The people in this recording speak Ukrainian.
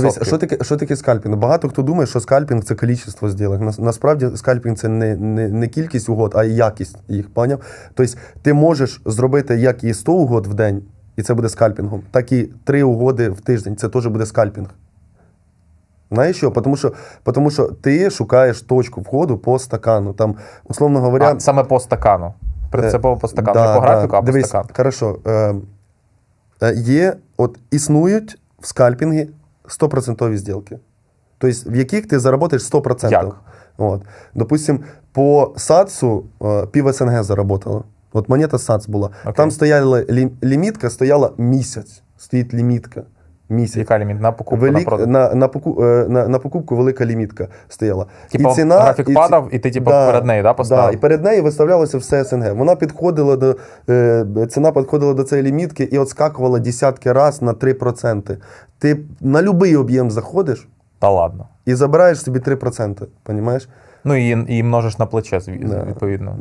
Дивись, що таке, що таке скальпінг? Багато хто думає, що скальпінг це кількість зділок. Нас, насправді скальпінг це не, не, не кількість угод, а якість їх. Поняв? Тобто ти можеш зробити як і 100 угод в день, і це буде скальпінгом, так і 3 угоди в тиждень. Це теж буде скальпінг. Знаєш що? Тому що, тому що ти шукаєш точку входу по стакану. Там, условно говоря, А, саме по стакану. Принципово по стакану. Да, Не по графіку, да. а по Дивись, стакану. Хорошо. Е, е, є, от існують в скальпінгі 100% зділки. Тобто, в яких ти заработаєш 100%. Як? От. Допустим, по САЦу е, пів СНГ заработало. От монета САЦ була. Okay. Там стояла лімітка, стояла місяць. Стоїть лімітка. Місяць. Яка ліміт? На покупку на Велик, продаж? на, на, поку, е, на, на покупку велика лімітка стояла. Типа графік ці- падав, і ти, типа, перед нею, да, поставив? Да, і перед нею виставлялося все СНГ. Вона підходила до е, ціна підходила до цієї лімітки і отскакувала десятки раз на 3%. Ти на будь-який об'єм заходиш Та ладно. і забираєш собі 3%. Понімаєш? Ну і, і множиш на плече, зві- Да. відповідно.